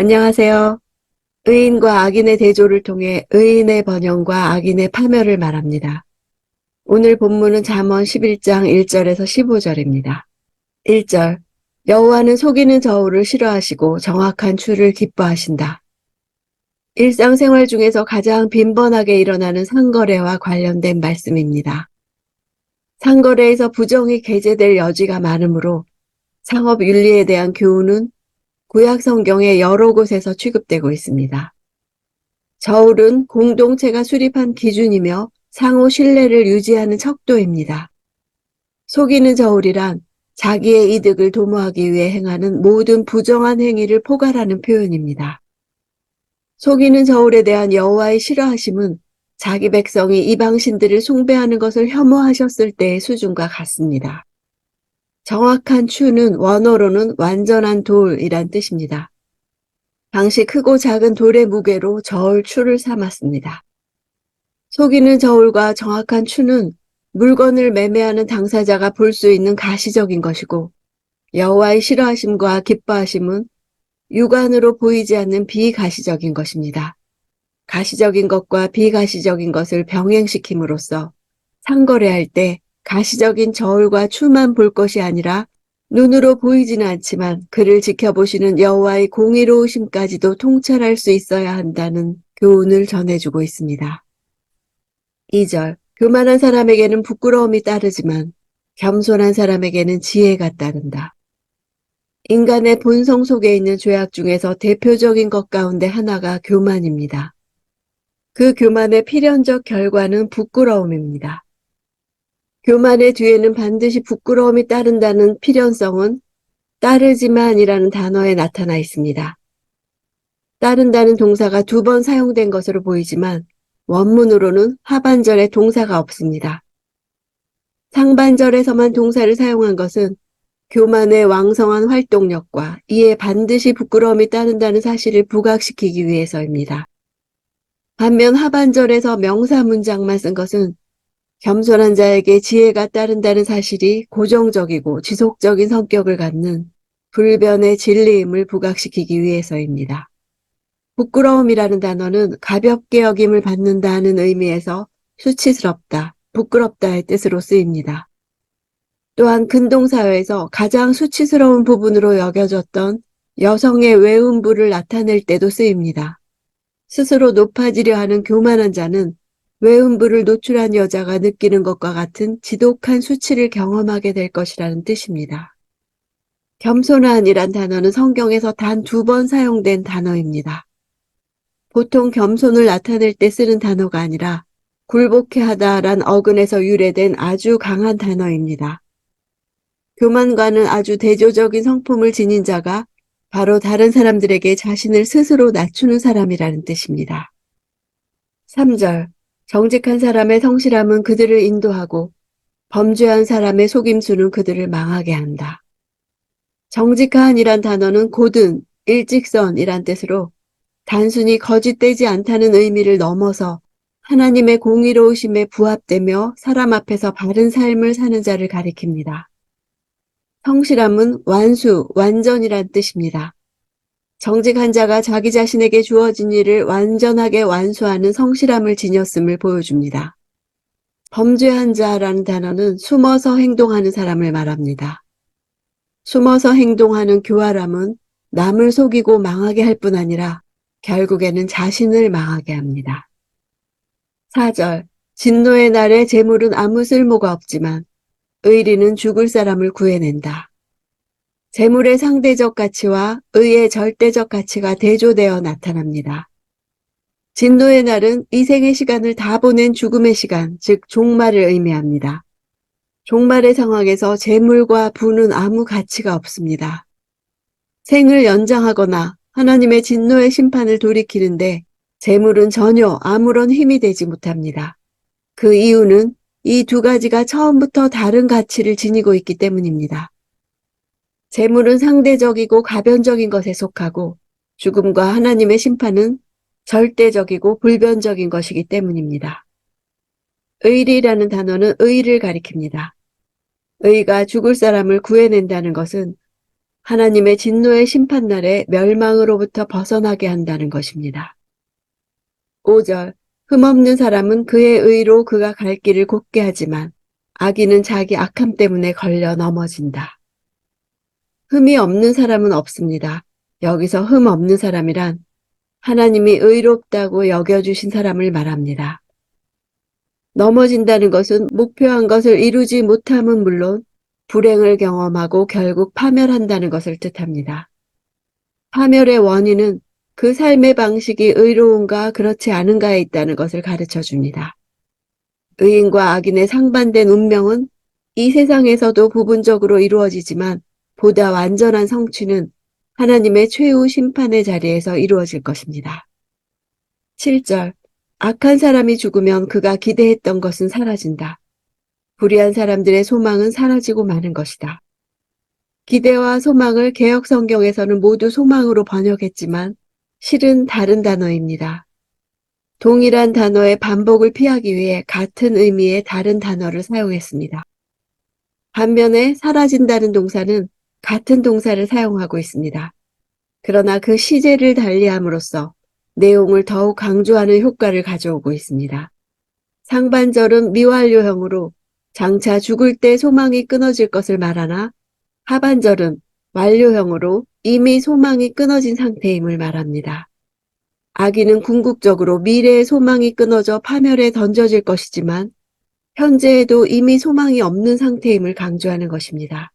안녕하세요. 의인과 악인의 대조를 통해 의인의 번영과 악인의 파멸을 말합니다. 오늘 본문은 잠언 11장 1절에서 15절입니다. 1절 여호와는 속이는 저울을 싫어하시고 정확한 추를 기뻐하신다. 일상생활 중에서 가장 빈번하게 일어나는 상거래와 관련된 말씀입니다. 상거래에서 부정이 게재될 여지가 많으므로 상업 윤리에 대한 교훈은 구약 성경의 여러 곳에서 취급되고 있습니다. 저울은 공동체가 수립한 기준이며 상호 신뢰를 유지하는 척도입니다. 속이는 저울이란 자기의 이득을 도모하기 위해 행하는 모든 부정한 행위를 포괄하는 표현입니다. 속이는 저울에 대한 여호와의 싫어하심은 자기 백성이 이방신들을 숭배하는 것을 혐오하셨을 때의 수준과 같습니다. 정확한 추는 원어로는 완전한 돌이란 뜻입니다. 당시 크고 작은 돌의 무게로 저울 추를 삼았습니다. 속이는 저울과 정확한 추는 물건을 매매하는 당사자가 볼 수 있는 가시적인 것이고 여호와의 싫어하심과 기뻐하심은 육안으로 보이지 않는 비가시적인 것입니다. 가시적인 것과 비가시적인 것을 병행시킴으로써 상거래할 때 가시적인 저울과 추만 볼 것이 아니라 눈으로 보이지는 않지만 그를 지켜보시는 여호와의 공의로우심까지도 통찰할 수 있어야 한다는 교훈을 전해주고 있습니다. 2절 교만한 사람에게는 부끄러움이 따르지만 겸손한 사람에게는 지혜가 따른다. 인간의 본성 속에 있는 죄악 중에서 대표적인 것 가운데 하나가 교만입니다. 그 교만의 필연적 결과는 부끄러움입니다. 교만의 뒤에는 반드시 부끄러움이 따른다는 필연성은 따르지만이라는 단어에 나타나 있습니다. 따른다는 동사가 두 번 사용된 것으로 보이지만 원문으로는 하반절에 동사가 없습니다. 상반절에서만 동사를 사용한 것은 교만의 왕성한 활동력과 이에 반드시 부끄러움이 따른다는 사실을 부각시키기 위해서입니다. 반면 하반절에서 명사 문장만 쓴 것은 겸손한 자에게 지혜가 따른다는 사실이 고정적이고 지속적인 성격을 갖는 불변의 진리임을 부각시키기 위해서입니다. 부끄러움이라는 단어는 가볍게 여김을 받는다는 의미에서 수치스럽다, 부끄럽다의 뜻으로 쓰입니다. 또한 근동사회에서 가장 수치스러운 부분으로 여겨졌던 여성의 외음부를 나타낼 때도 쓰입니다. 스스로 높아지려 하는 교만한 자는 외음부를 노출한 여자가 느끼는 것과 같은 지독한 수치를 경험하게 될 것이라는 뜻입니다. 겸손한이란 단어는 성경에서 단 두 번 사용된 단어입니다. 보통 겸손을 나타낼 때 쓰는 단어가 아니라 굴복해 하다란 어근에서 유래된 아주 강한 단어입니다. 교만과는 아주 대조적인 성품을 지닌 자가 바로 다른 사람들에게 자신을 스스로 낮추는 사람이라는 뜻입니다. 3절 정직한 사람의 성실함은 그들을 인도하고 범죄한 사람의 속임수는 그들을 망하게 한다. 정직한이란 단어는 고든, 일직선이란 뜻으로 단순히 거짓되지 않다는 의미를 넘어서 하나님의 공의로우심에 부합되며 사람 앞에서 바른 삶을 사는 자를 가리킵니다. 성실함은 완수, 완전이란 뜻입니다. 정직한 자가 자기 자신에게 주어진 일을 완전하게 완수하는 성실함을 지녔음을 보여줍니다. 범죄한 자라는 단어는 숨어서 행동하는 사람을 말합니다. 숨어서 행동하는 교활함은 남을 속이고 망하게 할 뿐 아니라 결국에는 자신을 망하게 합니다. 4절 진노의 날에 재물은 아무 쓸모가 없지만 의리는 죽을 사람을 구해낸다. 재물의 상대적 가치와 의의 절대적 가치가 대조되어 나타납니다. 진노의 날은 이 생의 시간을 다 보낸 죽음의 시간, 즉 종말을 의미합니다. 종말의 상황에서 재물과 부는 아무 가치가 없습니다. 생을 연장하거나 하나님의 진노의 심판을 돌이키는데 재물은 전혀 아무런 힘이 되지 못합니다. 그 이유는 이 두 가지가 처음부터 다른 가치를 지니고 있기 때문입니다. 재물은 상대적이고 가변적인 것에 속하고 죽음과 하나님의 심판은 절대적이고 불변적인 것이기 때문입니다. 의리라는 단어는 의를 가리킵니다. 의가 죽을 사람을 구해낸다는 것은 하나님의 진노의 심판날에 멸망으로부터 벗어나게 한다는 것입니다. 5절 흠없는 사람은 그의 의로 그가 갈 길을 곱게 하지만 악인은 자기 악함 때문에 걸려 넘어진다. 흠이 없는 사람은 없습니다. 여기서 흠 없는 사람이란 하나님이 의롭다고 여겨주신 사람을 말합니다. 넘어진다는 것은 목표한 것을 이루지 못함은 물론 불행을 경험하고 결국 파멸한다는 것을 뜻합니다. 파멸의 원인은 그 삶의 방식이 의로운가 그렇지 않은가에 있다는 것을 가르쳐 줍니다. 의인과 악인의 상반된 운명은 이 세상에서도 부분적으로 이루어지지만 보다 완전한 성취는 하나님의 최후 심판의 자리에서 이루어질 것입니다. 7절 악한 사람이 죽으면 그가 기대했던 것은 사라진다. 불의한 사람들의 소망은 사라지고 마는 것이다. 기대와 소망을 개혁 성경에서는 모두 소망으로 번역했지만 실은 다른 단어입니다. 동일한 단어의 반복을 피하기 위해 같은 의미의 다른 단어를 사용했습니다. 반면에 사라진다는 동사는 같은 동사를 사용하고 있습니다. 그러나 그 시제를 달리함으로써 내용을 더욱 강조하는 효과를 가져오고 있습니다. 상반절은 미완료형으로 장차 죽을 때 소망이 끊어질 것을 말하나 하반절은 완료형으로 이미 소망이 끊어진 상태임을 말합니다. 악인은 궁극적으로 미래의 소망이 끊어져 파멸에 던져질 것이지만 현재에도 이미 소망이 없는 상태임을 강조하는 것입니다.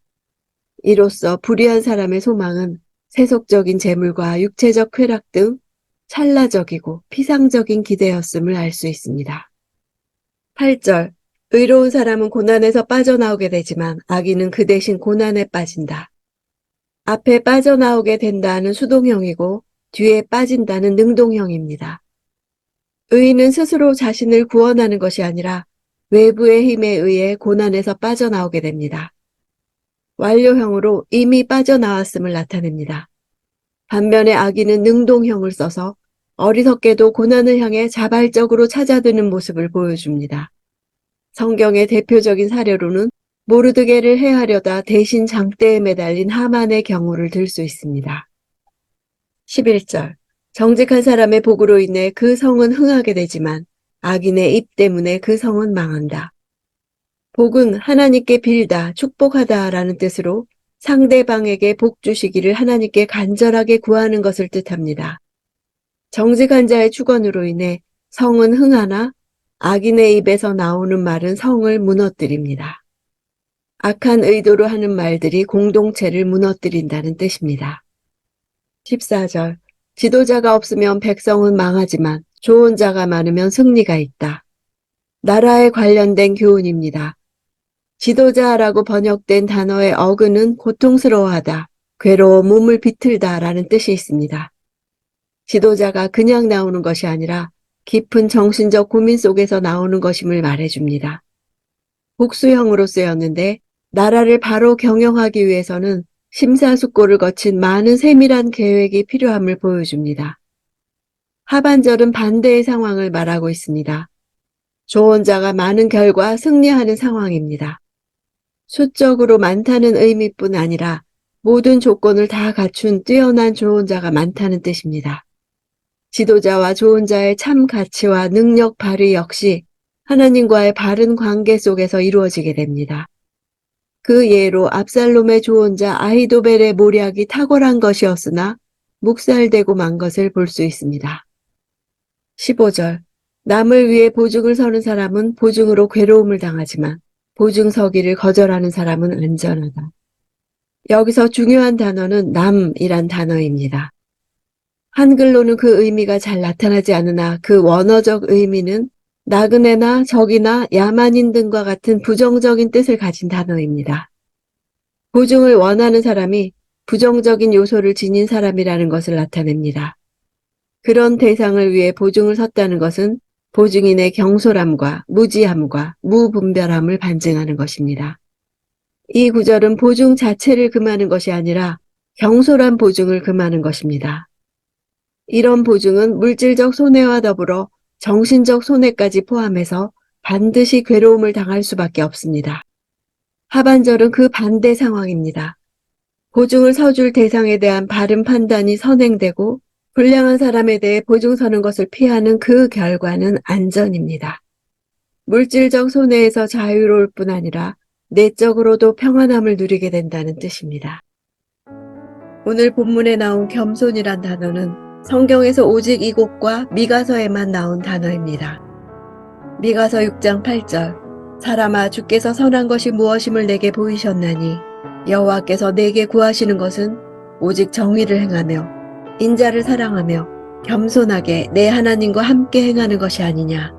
이로써 불의한 사람의 소망은 세속적인 재물과 육체적 쾌락 등 찰나적이고 피상적인 기대였음을 알 수 있습니다. 8절 의로운 사람은 고난에서 빠져나오게 되지만 악인은 그 대신 고난에 빠진다. 앞에 빠져나오게 된다는 수동형이고 뒤에 빠진다는 능동형입니다. 의인은 스스로 자신을 구원하는 것이 아니라 외부의 힘에 의해 고난에서 빠져나오게 됩니다. 완료형으로 이미 빠져나왔음을 나타냅니다. 반면에 악인은 능동형을 써서 어리석게도 고난을 향해 자발적으로 찾아드는 모습을 보여줍니다. 성경의 대표적인 사례로는 모르드게를 해하려다 대신 장대에 매달린 하만의 경우를 들 수 있습니다. 11절 정직한 사람의 복으로 인해 그 성은 흥하게 되지만 악인의 입 때문에 그 성은 망한다. 복은 하나님께 빌다, 축복하다 라는 뜻으로 상대방에게 복 주시기를 하나님께 간절하게 구하는 것을 뜻합니다. 정직한 자의 축원으로 인해 성은 흥하나 악인의 입에서 나오는 말은 성을 무너뜨립니다. 악한 의도로 하는 말들이 공동체를 무너뜨린다는 뜻입니다. 14절 지도자가 없으면 백성은 망하지만 좋은 자가 많으면 승리가 있다. 나라에 관련된 교훈입니다. 지도자라고 번역된 단어의 어근은 고통스러워하다, 괴로워 몸을 비틀다 라는 뜻이 있습니다. 지도자가 그냥 나오는 것이 아니라 깊은 정신적 고민 속에서 나오는 것임을 말해줍니다. 복수형으로 쓰였는데 나라를 바로 경영하기 위해서는 심사숙고를 거친 많은 세밀한 계획이 필요함을 보여줍니다. 하반절은 반대의 상황을 말하고 있습니다. 조언자가 많은 결과 승리하는 상황입니다. 수적으로 많다는 의미뿐 아니라 모든 조건을 다 갖춘 뛰어난 조언자가 많다는 뜻입니다. 지도자와 조언자의 참 가치와 능력 발휘 역시 하나님과의 바른 관계 속에서 이루어지게 됩니다. 그 예로 압살롬의 조언자 아히도벨의 모략이 탁월한 것이었으나 묵살되고 만 것을 볼 수 있습니다. 15절 남을 위해 보증을 서는 사람은 보증으로 괴로움을 당하지만 보증 서기를 거절하는 사람은 안전하다. 여기서 중요한 단어는 남이란 단어입니다. 한글로는 그 의미가 잘 나타나지 않으나 그 원어적 의미는 나그네나 적이나 야만인 등과 같은 부정적인 뜻을 가진 단어입니다. 보증을 원하는 사람이 부정적인 요소를 지닌 사람이라는 것을 나타냅니다. 그런 대상을 위해 보증을 섰다는 것은 보증인의 경솔함과 무지함과 무분별함을 반증하는 것입니다. 이 구절은 보증 자체를 금하는 것이 아니라 경솔한 보증을 금하는 것입니다. 이런 보증은 물질적 손해와 더불어 정신적 손해까지 포함해서 반드시 괴로움을 당할 수밖에 없습니다. 하반절은 그 반대 상황입니다. 보증을 서줄 대상에 대한 바른 판단이 선행되고 불량한 사람에 대해 보증 서는 것을 피하는 그 결과는 안전입니다. 물질적 손해에서 자유로울 뿐 아니라 내적으로도 평안함을 누리게 된다는 뜻입니다. 오늘 본문에 나온 겸손이란 단어는 성경에서 오직 이곳과 미가서에만 나온 단어입니다. 미가서 6장 8절 사람아 주께서 선한 것이 무엇임을 내게 보이셨나니 여호와께서 내게 구하시는 것은 오직 정의를 행하며 인자를 사랑하며 겸손하게 내 하나님과 함께 행하는 것이 아니냐.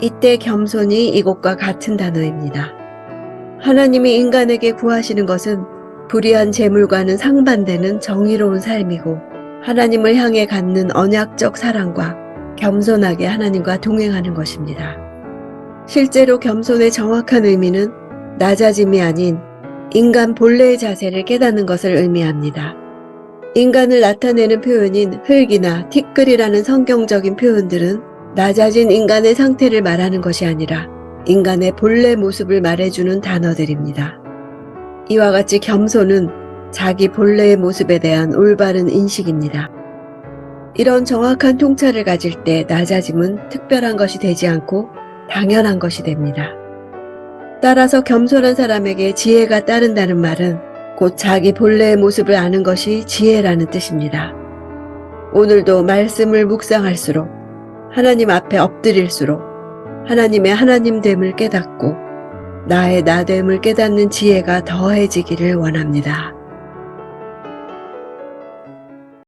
이때 겸손이 이곳과 같은 단어입니다. 하나님이 인간에게 구하시는 것은 불의한 재물과는 상반되는 정의로운 삶이고 하나님을 향해 갖는 언약적 사랑과 겸손하게 하나님과 동행하는 것입니다. 실제로 겸손의 정확한 의미는 낮아짐이 아닌 인간 본래의 자세를 깨닫는 것을 의미합니다. 인간을 나타내는 표현인 흙이나 티끌이라는 성경적인 표현들은 낮아진 인간의 상태를 말하는 것이 아니라 인간의 본래 모습을 말해주는 단어들입니다. 이와 같이 겸손은 자기 본래의 모습에 대한 올바른 인식입니다. 이런 정확한 통찰을 가질 때 낮아짐은 특별한 것이 되지 않고 당연한 것이 됩니다. 따라서 겸손한 사람에게 지혜가 따른다는 말은 곧 자기 본래의 모습을 아는 것이 지혜라는 뜻입니다. 오늘도 말씀을 묵상할수록 하나님 앞에 엎드릴수록 하나님의 하나님됨을 깨닫고 나의 나됨을 깨닫는 지혜가 더해지기를 원합니다.